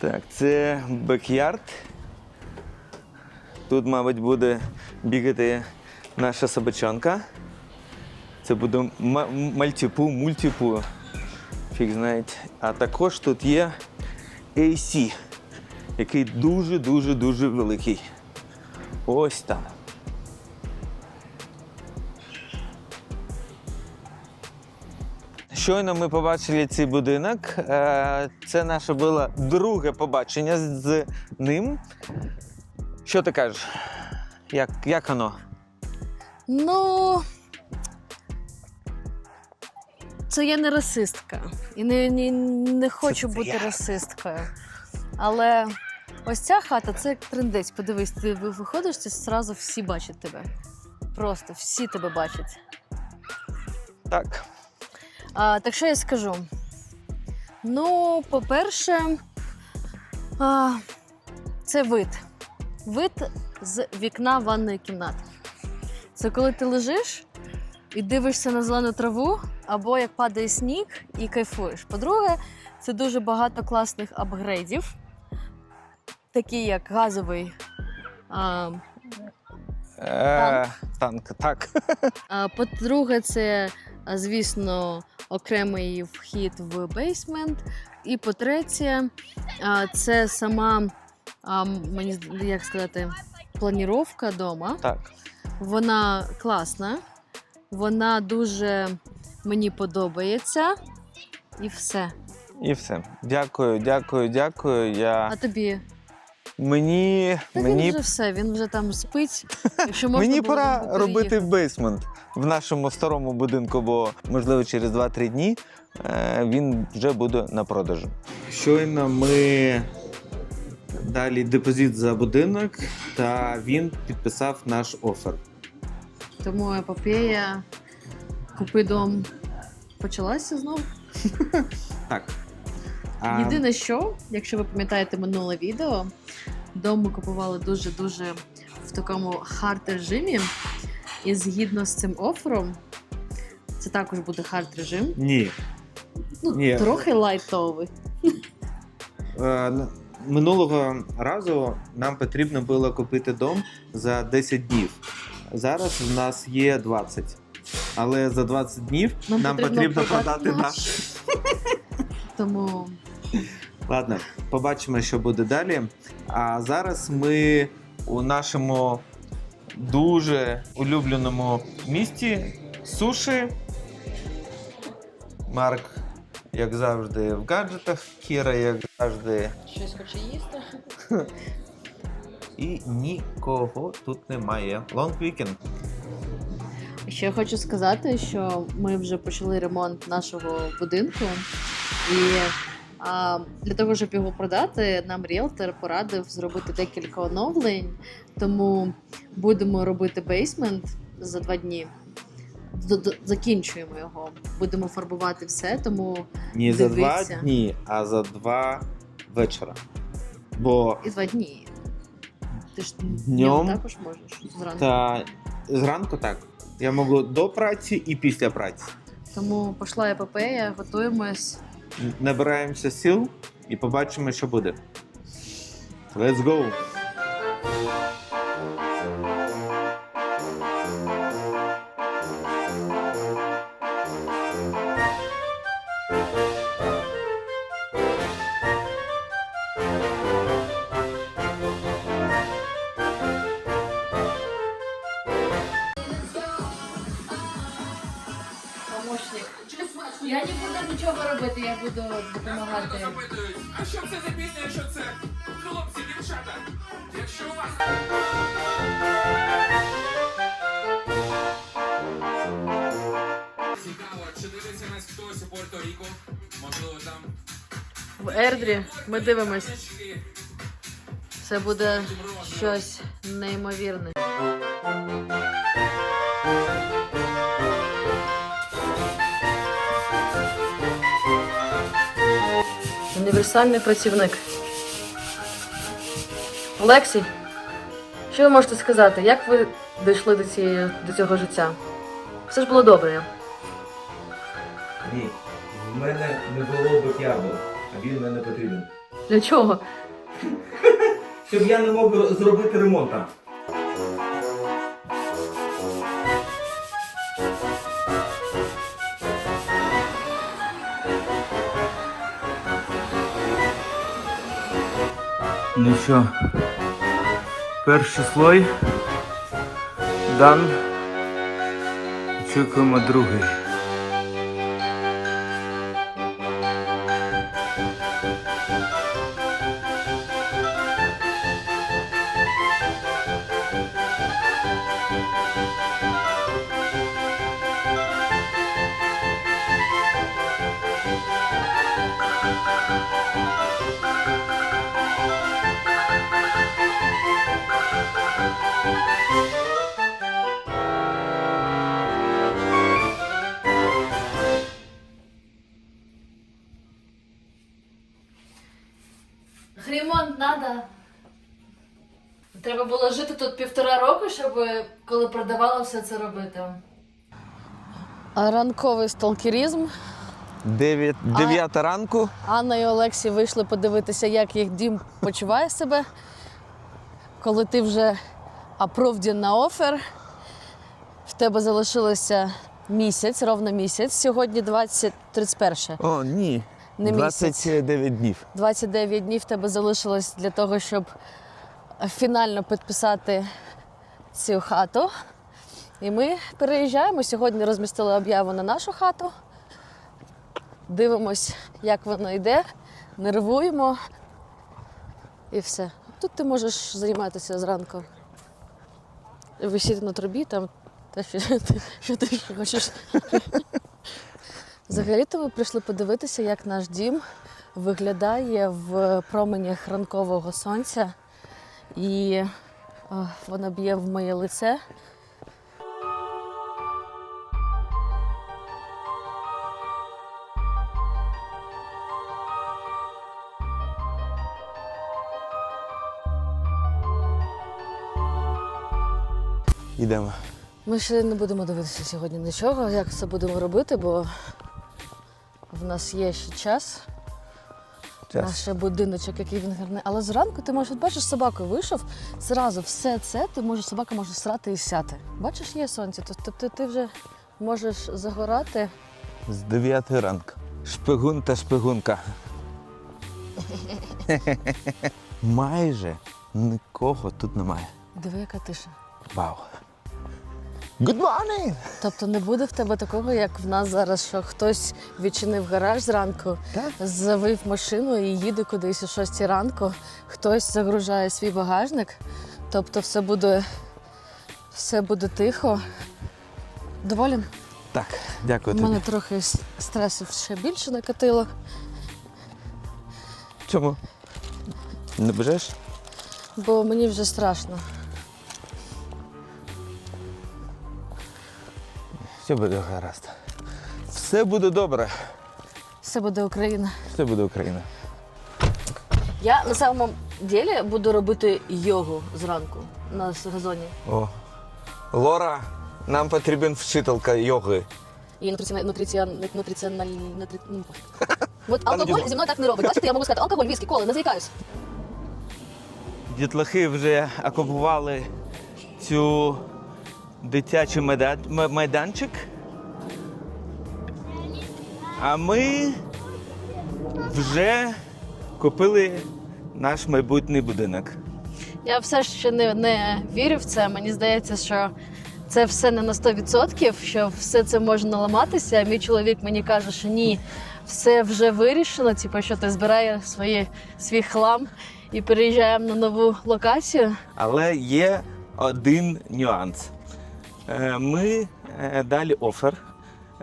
Так, це бекярд. Тут, мабуть, буде бігати наша собачонка. Це буде мальтіпу, мультипу. Фіг знаєте. А також тут є AC, який дуже-дуже дуже великий. Ось там. Щойно ми побачили цей будинок. Е, Це наше було друге побачення з- ним. Що ти кажеш? Як, як воно? Ну. Це я не расистка. І не, не, не хочу це бути я. расисткою. Але ось ця хата це як трендець. Подивись, ти виходиш, це зразу всі бачать тебе. Просто всі тебе бачать. Так. А, так що я скажу? Ну, по-перше, а, це вид. Вид з вікна ванної кімнати. Це коли ти лежиш і дивишся на зелену траву, або як падає сніг і кайфуєш. По-друге, це дуже багато класних апгрейдів, такі як газовий. А, Е, танк, так. А, По-друге, це, звісно, окремий вхід в бейсмент. І по-третє, це сама, мені як сказати, планіровка дома. Так. Вона класна, вона дуже мені подобається. І все. І все. Дякую, дякую, дякую. Я... А тобі? Мені, Та мені, він вже все, він вже там спить. Якщо можна мені було, пора він робити бейсмент в нашому старому будинку, бо можливо через 2-3 дні е, він вже буде на продажу. Щойно ми дали депозит за будинок, та він підписав наш офер. Тому епопея купи дом почалася знову. Так. Єдине, що, якщо ви пам'ятаєте минуле відео, дом ми купували дуже-дуже в такому хард режимі. І згідно з цим офером, це також буде хард режим. Ні. Ну, Ні. трохи лайтовий. Е, Минулого разу нам потрібно було купити дом за 10 днів. Зараз в нас є 20. Але за 20 днів нам, Нам потрібно, потрібно продати наш. Тому Ладно, побачимо, що буде далі. А зараз ми у нашому дуже улюбленому місті суші. Марк, як завжди, в гаджетах, Кіра, як завжди, щось хоче їсти. і нікого тут немає. Long weekend. Ще я хочу сказати, що ми вже почали ремонт нашого будинку, і а, для того, щоб його продати, нам ріелтор порадив зробити декілька оновлень. Тому будемо робити бейсмент за два дні. Закінчуємо його. Будемо фарбувати все, тому Не за два дні, а за два вечора. Бо і два дні. Ти ж днем також можеш зранку. та зранку так. Я можу до праці і після праці. Тому пішла епопея, готуємось. Набираємося сил і побачимо, що буде. Let's go! Я не буду нічого робити, я буду допомагати. запитують, а що це за пісня, якщо це хлопці, дівчата? Якщо у вас цікаво, чи дивиться нас хтось у Порто-Ріко, можливо там В Ердрі ми дивимось. Це буде щось неймовірне. Універсальний працівник. Олексій, що ви можете сказати? Як ви дійшли до, цієї, до цього життя? Все ж було добре. Ні, в мене не було б ярду, а він мене потрібен. Для чого? Щоб я не мог зробити ремонт там. Ну що, перший слой дан. Очікуємо другий. Ремонт надо. Треба було жити тут півтора року, щоб коли продавала все це робити. А ранковий сталкерізм. Дев'ять, дев'ята ранку. Анна і Олексій вийшли подивитися, як їх дім почуває себе. Коли ти вже approved на офер, в тебе залишилося місяць, ровно місяць. Сьогодні 20, 31. О, ні. Не місяць. 29 днів. 29 днів тебе залишилось для того, щоб фінально підписати цю хату. І ми переїжджаємо. Сьогодні розмістили об'яву на нашу хату. Дивимось, як воно йде, нервуємо і все. Тут ти можеш займатися зранку. Висіти на трубі, там те, що ти, що ти хочеш. Взагалі-то ми прийшли подивитися, як наш дім виглядає в променях ранкового сонця. І о, воно б'є в моє лице. Йдемо. Ми ще не будемо дивитися сьогодні нічого, як це будемо робити, бо в нас є ще час. Наш ще будиночок, який він гарний. Але зранку ти можеш, от бачиш, з собакою вийшов, зразу все це, ти можеш, собака може срати і сяти. Бачиш, є сонце, тобто ти вже можеш загорати. З 9 ранку. Шпигун та шпигунка. Майже нікого тут немає. Диви, яка тиша. Вау. Good morning! Тобто не буде в тебе такого, як в нас зараз, що хтось відчинив гараж зранку, Так. завив машину і їде кудись о 6 ранку, хтось загружає свій багажник. Тобто все буде, все буде тихо. Доволен? Так, дякую У тобі. мене трохи с- стресу ще більше накатило, Чому? Не бажаєш? бо мені вже страшно. Все буде гаразд. Все буде добре. Все буде Україна. Все буде Україна. Я на самому ділі буду робити йогу зранку на газоні. О. Лора, нам потрібен вчителька йоги. І нутриціональний нутриціон, нутриціональний нутри... ну, От алкоголь зі мною так не робить. Бачите, я можу сказати, алкоголь, віскі, коли, не заїкаюсь. Дітлахи вже окупували цю дитячий майда- майданчик. А ми вже купили наш майбутній будинок. Я все ще не, не вірю в це. Мені здається, що це все не на 100%, що все це може наламатися. Мій чоловік мені каже, що ні, все вже вирішено. Типу, що ти збирає свої, свій хлам і переїжджаємо на нову локацію. Але є один нюанс. Е, Ми е, дали офер.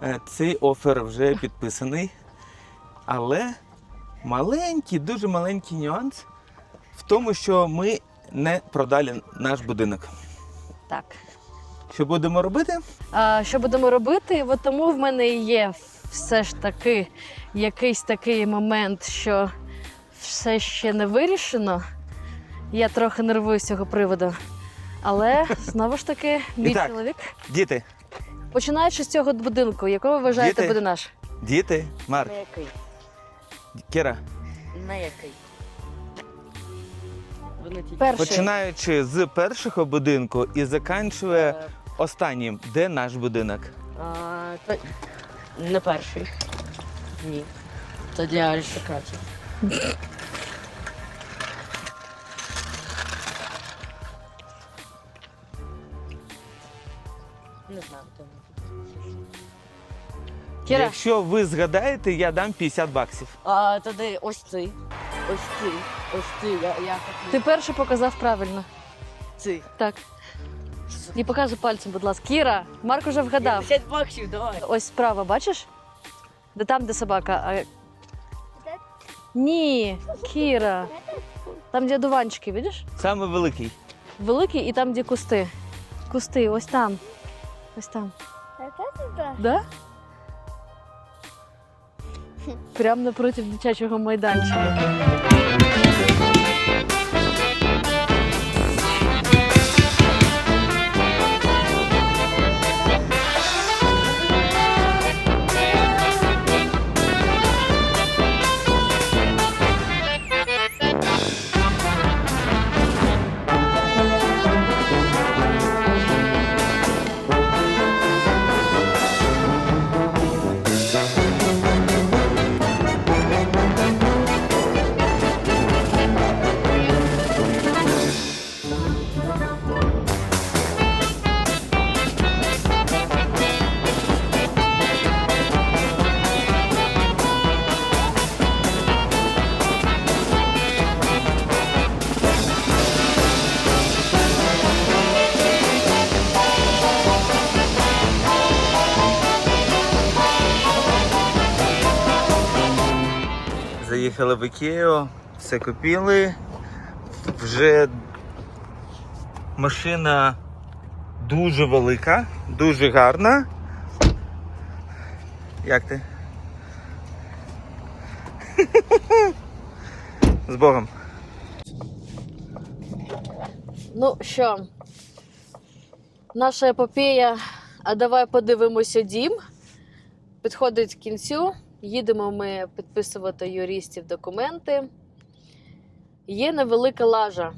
Е, Цей офер вже підписаний. Але маленький, дуже маленький нюанс в тому, що ми не продали наш будинок. Так. Що будемо робити? А, що будемо робити? От тому в мене є все ж таки якийсь такий момент, що все ще не вирішено. Я трохи нервую з цього приводу. Але знову ж таки, мій І чоловік, Діти, починаючи з цього будинку, якого ви вважаєте Діти. буде наш? діти, Марк, На який? Кіра, На який? Вони тільки Перший. Починаючи з першого будинку і заканчує Е, останнім. Де наш будинок? а, та... не перший. Ні. Це для Кіра, Якщо ви згадаєте, я дам 50 баксів. А тоді ось ти. Ось ти. Ось ти. Я, я ти перший показав правильно. ти. Так. І покажи пальцем, будь ласка. Кіра, Марк уже вгадав. 50 баксів, давай. Ось справа, бачиш? Де там, де собака. А... Ні, Кіра. Там, де дуванчики, бачиш? Саме великий. Великий і там, де кусти. Кусти, ось там. Ось там. Да? Прямо напроти дитячого майданчика. Заїхали в Ікею, все купили. Вже машина дуже велика, дуже гарна. Як ти? З Богом. Ну що, наша епопея, а давай подивимося дім. Підходить к кінцю. Їдемо ми підписувати юристів документи. Є невелика лажа.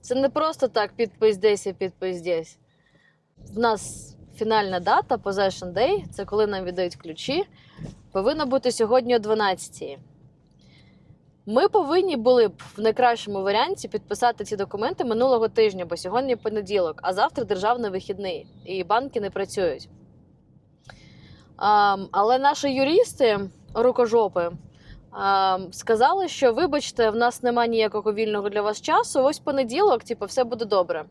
Це не просто так підпис десь і підпис десь. В нас фінальна дата, Possession Day, це коли нам віддають ключі. Повинно бути сьогодні о 12 Ми повинні були б в найкращому варіанті підписати ці документи минулого тижня, бо сьогодні понеділок, а завтра державний вихідний, і банки не працюють. Ам, але наші юристи, рукожопи, сказали, що вибачте, в нас немає ніякого вільного для вас часу. Ось понеділок, типу, все буде добре.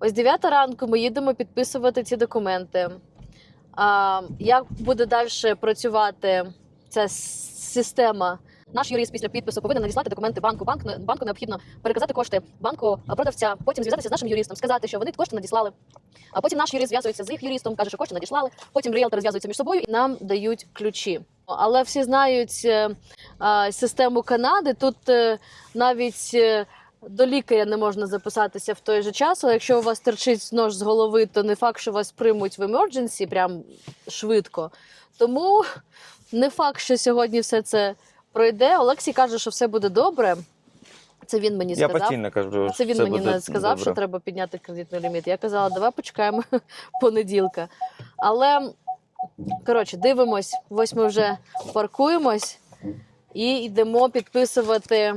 Ось 9 ранку ми їдемо підписувати ці документи. Як буде далі працювати ця система? Наш юрист після підпису повинен надіслати документи банку. Банк, банку необхідно переказати кошти банку а, продавця, потім зв'язатися з нашим юристом, сказати, що вони кошти надіслали. А потім наш юрист зв'язується з їх юристом, каже, що кошти надіслали. Потім ріелтори зв'язуються між собою і нам дають ключі. Але всі знають е, е, систему Канади. Тут е, навіть е, до лікаря не можна записатися в той же час. Але якщо у вас терчить нож з голови, то не факт, що вас приймуть в емердженсі прям швидко. Тому не факт, що сьогодні все це пройде. Олексій каже, що все буде добре. Це він мені Я сказав. постійно кажу, Це він що мені буде не сказав, добре. що треба підняти кредитний ліміт. Я казала, давай почекаємо понеділка. Але коротше, дивимось, ось ми вже паркуємось і йдемо підписувати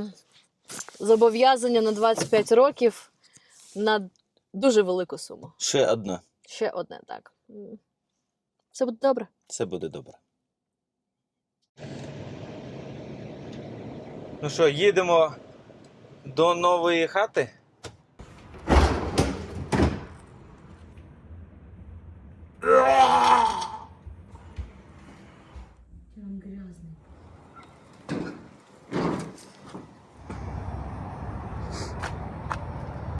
зобов'язання на 25 років на дуже велику суму. Ще одна. Ще одне так. Все буде добре. Все буде добре. Ну що, їдемо до нової хати?